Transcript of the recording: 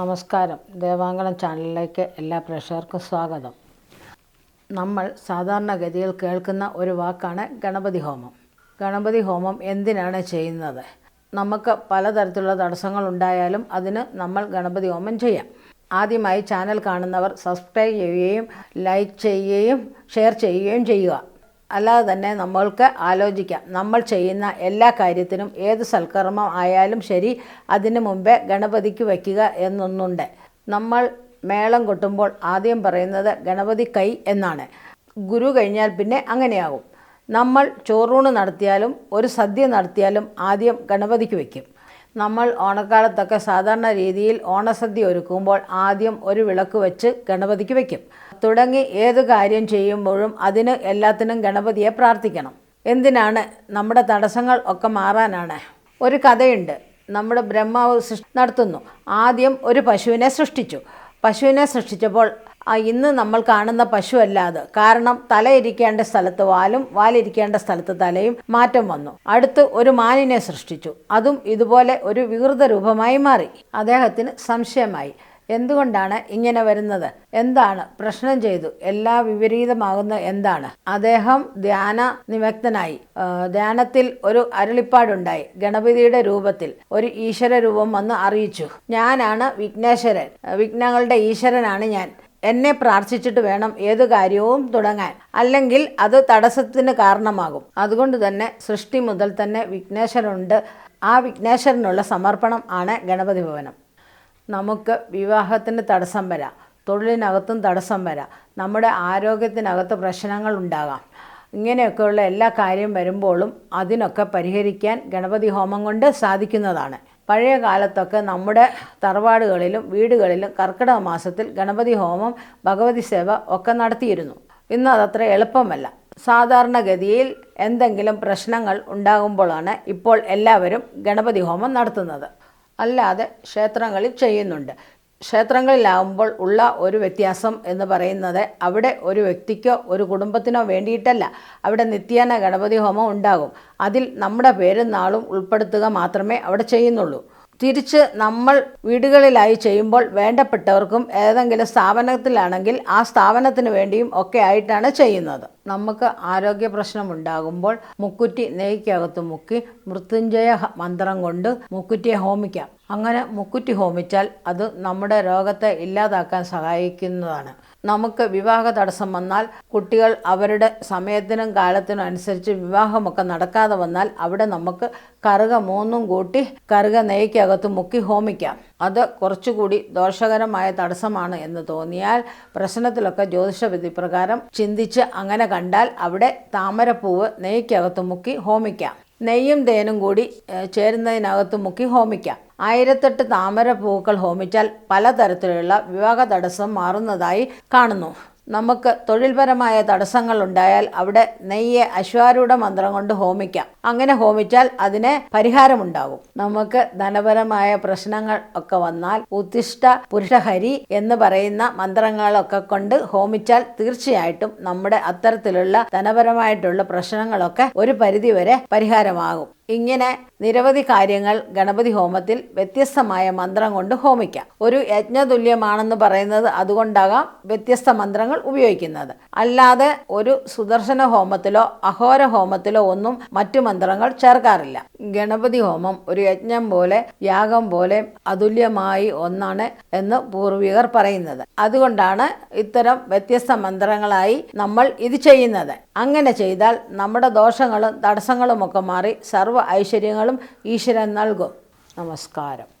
നമസ്കാരം. ദേവാങ്കണം ചാനലിലേക്ക് എല്ലാ പ്രേക്ഷകർക്കും സ്വാഗതം. നമ്മൾ സാധാരണഗതിയിൽ കേൾക്കുന്ന ഒരു വാക്കാണ് ഗണപതി ഹോമം. ഗണപതി ഹോമം എന്തിനാണ് ചെയ്യുന്നത്? നമുക്ക് പലതരത്തിലുള്ള തടസ്സങ്ങൾ ഉണ്ടായാലും അതിന് നമ്മൾ ഗണപതി ഹോമം ചെയ്യാം. ആദ്യമായി ചാനൽ കാണുന്നവർ സബ്സ്ക്രൈബ് ചെയ്യുകയും ലൈക്ക് ചെയ്യുകയും ഷെയർ ചെയ്യുകയും ചെയ്യുക. അല്ലാതെ തന്നെ നമ്മൾക്ക് ആലോചിക്കാം. നമ്മൾ ചെയ്യുന്ന എല്ലാ കാര്യത്തിനും ഏത് സൽക്കർമ്മം ആയാലും ശരി അതിനു മുമ്പേ ഗണപതിക്ക് വയ്ക്കുക എന്നൊന്നുണ്ട്. നമ്മൾ മേളം കൊട്ടുമ്പോൾ ആദ്യം പറയുന്നത് ഗണപതി കൈ എന്നാണ്. ഗുരു കഴിഞ്ഞാൽ പിന്നെ അങ്ങനെയാകും. നമ്മൾ ചോറൂണ് നടത്തിയാലും ഒരു സദ്യ നടത്തിയാലും ആദ്യം ഗണപതിക്ക് വയ്ക്കും. നമ്മൾ ഓണക്കാലത്തൊക്കെ സാധാരണ രീതിയിൽ ഓണസദ്യ ഒരുക്കുമ്പോൾ ആദ്യം ഒരു വിളക്ക് വെച്ച് ഗണപതിക്ക് വയ്ക്കും. തുടങ്ങി ഏത് കാര്യം ചെയ്യുമ്പോഴും അതിന് എല്ലാത്തിനും ഗണപതിയെ പ്രാർത്ഥിക്കണം. എന്തിനാണ്? നമ്മുടെ തടസ്സങ്ങൾ ഒക്കെ മാറാനാണ്. ഒരു കഥയുണ്ട്. നമ്മുടെ ബ്രഹ്മാവ് സൃഷ്ടി നടത്തുന്നു. ആദ്യം ഒരു പശുവിനെ സൃഷ്ടിച്ചു. പശുവിനെ സൃഷ്ടിച്ചപ്പോൾ ഇന്ന് നമ്മൾ കാണുന്ന പശു അല്ലാതെ കാരണം തലയിരിക്കേണ്ട സ്ഥലത്ത് വാലും വാലിരിക്കേണ്ട സ്ഥലത്ത് തലയും മാറ്റം വന്നു. അടുത്ത് ഒരു മാനിനെ സൃഷ്ടിച്ചു. അതും ഇതുപോലെ ഒരു വികൃത രൂപമായി മാറി. അദ്ദേഹത്തിന് സംശയമായി. എന്തുകൊണ്ടാണ് ഇങ്ങനെ വരുന്നത്? എന്താണ് പ്രശ്നം ചെയ്തു? എല്ലാ വിപരീതമാകുന്ന എന്താണ്? അദ്ദേഹം ധ്യാന നിമഗ്നായി ധ്യാനത്തിൽ ഒരു അരുളിപ്പാടുണ്ടായി. ഗണപതിയുടെ രൂപത്തിൽ ഒരു ഈശ്വര രൂപം വന്ന് അറിയിച്ചു. ഞാനാണ് വിഘ്നേശ്വരൻ. വിഘ്നങ്ങളുടെ ഈശ്വരനാണ് ഞാൻ. എന്നെ പ്രാർത്ഥിച്ചിട്ട് വേണം ഏത് കാര്യവും തുടങ്ങാൻ. അല്ലെങ്കിൽ അത് തടസ്സത്തിന് കാരണമാകും. അതുകൊണ്ട് തന്നെ സൃഷ്ടി മുതൽ തന്നെ വിഘ്നേശ്വരനുണ്ട്. ആ വിഘ്നേശ്വരനുള്ള സമർപ്പണം ആണ് ഗണപതി ഭവനം നമുക്ക് വിവാഹത്തിന് തടസ്സം വരാം. തൊഴിലിനകത്തും തടസ്സം വരാം. നമ്മുടെ ആരോഗ്യത്തിനകത്ത് പ്രശ്നങ്ങൾ ഉണ്ടാകാം. ഇങ്ങനെയൊക്കെയുള്ള എല്ലാ കാര്യം വരുമ്പോഴും അതിനൊക്കെ പരിഹരിക്കാൻ ഗണപതി ഹോമം കൊണ്ട് സാധിക്കുന്നതാണ്. പഴയ കാലത്തൊക്കെ നമ്മുടെ തറവാടുകളിലും വീടുകളിലും കർക്കിടക മാസത്തിൽ ഗണപതി ഹോമം ഭഗവതി സേവ ഒക്കെ നടത്തിയിരുന്നു. ഇന്ന് അതത്ര എളുപ്പമല്ല. സാധാരണഗതിയിൽ എന്തെങ്കിലും പ്രശ്നങ്ങൾ ഉണ്ടാകുമ്പോഴാണ് ഇപ്പോൾ എല്ലാവരും ഗണപതി ഹോമം നടത്തുന്നത്. അല്ലാതെ ക്ഷേത്രങ്ങളിൽ ചെയ്യുന്നുണ്ട്. ക്ഷേത്രങ്ങളിലാവുമ്പോൾ ഉള്ള ഒരു വ്യത്യാസം എന്ന് പറയുന്നത് അവിടെ ഒരു വ്യക്തിക്കോ ഒരു കുടുംബത്തിനോ വേണ്ടിയിട്ടല്ല. അവിടെ നിത്യേന ഗണപതി ഹോമം ഉണ്ടാകും. അതിൽ നമ്മുടെ പേരും നാളും ഉൾപ്പെടുത്തുക മാത്രമേ അവിടെ ചെയ്യുന്നുള്ളൂ. തിരിച്ച് നമ്മൾ വീടുകളിലായി ചെയ്യുമ്പോൾ വേണ്ടപ്പെട്ടവർക്കും ഏതെങ്കിലും സ്ഥാപനത്തിലാണെങ്കിൽ ആ സ്ഥാപനത്തിന് വേണ്ടിയും ഒക്കെ ആയിട്ടാണ് ചെയ്യുന്നത്. നമുക്ക് ആരോഗ്യ പ്രശ്നം ഉണ്ടാകുമ്പോൾ മുക്കുറ്റി നെയ്ക്കകത്ത് മുക്കി മൃത്യുഞ്ജയ മന്ത്രം കൊണ്ട് മുക്കുറ്റിയെ ഹോമിക്കാം. അങ്ങനെ മുക്കുറ്റി ഹോമിച്ചാൽ അത് നമ്മുടെ രോഗത്തെ ഇല്ലാതാക്കാൻ സഹായിക്കുന്നതാണ്. നമുക്ക് വിവാഹ തടസ്സം വന്നാൽ കുട്ടികൾ അവരുടെ സമയത്തിനും കാലത്തിനും അനുസരിച്ച് വിവാഹമൊക്കെ നടക്കാതെ വന്നാൽ അവിടെ നമുക്ക് കറുക മൂന്നും കൂട്ടി കറുക നെയ്ക്കകത്ത് മുക്കി ഹോമിക്കാം. അത് കുറച്ചുകൂടി ദോഷകരമായ തടസ്സമാണ് എന്ന് തോന്നിയാൽ പ്രശ്നത്തിലൊക്കെ ജ്യോതിഷ വിധി പ്രകാരം ചിന്തിച്ച് അങ്ങനെ കണ്ടാൽ അവിടെ താമരപ്പൂവ് നെയ്ക്കകത്ത് മുക്കി ഹോമിക്കാം. നെയ്യും തേനും കൂടി ചേരുന്നതിനകത്ത് മുക്കി ഹോമിക്കാം. ആയിരത്തെട്ട് താമര പൂക്കൾ ഹോമിച്ചാൽ പലതരത്തിലുള്ള വിവാഹ തടസ്സം മാറുന്നതായി കാണുന്നു. നമുക്ക് തൊഴിൽപരമായ തടസ്സങ്ങൾ ഉണ്ടായാൽ അവിടെ നെയ്യെ അശ്വാരൂഢ മന്ത്രം കൊണ്ട് ഹോമിക്കാം. അങ്ങനെ ഹോമിച്ചാൽ അതിന് പരിഹാരമുണ്ടാകും നമുക്ക് ധനപരമായ പ്രശ്നങ്ങൾ ഒക്കെ വന്നാൽ ഉത്തിഷ്ട പുരുഷഹരി എന്ന് പറയുന്ന മന്ത്രങ്ങളൊക്കെ കൊണ്ട് ഹോമിച്ചാൽ തീർച്ചയായിട്ടും നമ്മുടെ അത്തരത്തിലുള്ള ധനപരമായിട്ടുള്ള പ്രശ്നങ്ങളൊക്കെ ഒരു പരിധിവരെ പരിഹാരമാകും. ഇങ്ങനെ നിരവധി കാര്യങ്ങൾ ഗണപതി ഹോമത്തിൽ വ്യത്യസ്തമായ മന്ത്രം കൊണ്ട് ഹോമിക്കാം. ഒരു യജ്ഞതുല്യമാണെന്ന് പറയുന്നത് അതുകൊണ്ടാകാം വ്യത്യസ്ത മന്ത്രങ്ങൾ ഉപയോഗിക്കുന്നത്. അല്ലാതെ ഒരു സുദർശന ഹോമത്തിലോ അഹോര ഹോമത്തിലോ ഒന്നും മറ്റു മന്ത്രങ്ങൾ ചേർക്കാറില്ല. ഗണപതി ഹോമം ഒരു യജ്ഞം പോലെ യാഗം പോലെ അതുല്യമായി ഒന്നാണ് എന്ന് പൂർവികർ പറയുന്നത്. അതുകൊണ്ടാണ് ഇത്തരം വ്യത്യസ്ത മന്ത്രങ്ങളായി നമ്മൾ ഇത് ചെയ്യുന്നത്. അങ്ങനെ ചെയ്താൽ നമ്മുടെ ദോഷങ്ങളും തടസ്സങ്ങളും ഒക്കെ മാറി ഐശ്വര്യങ്ങളും ഈശ്വരൻ നൽകും. നമസ്കാരം.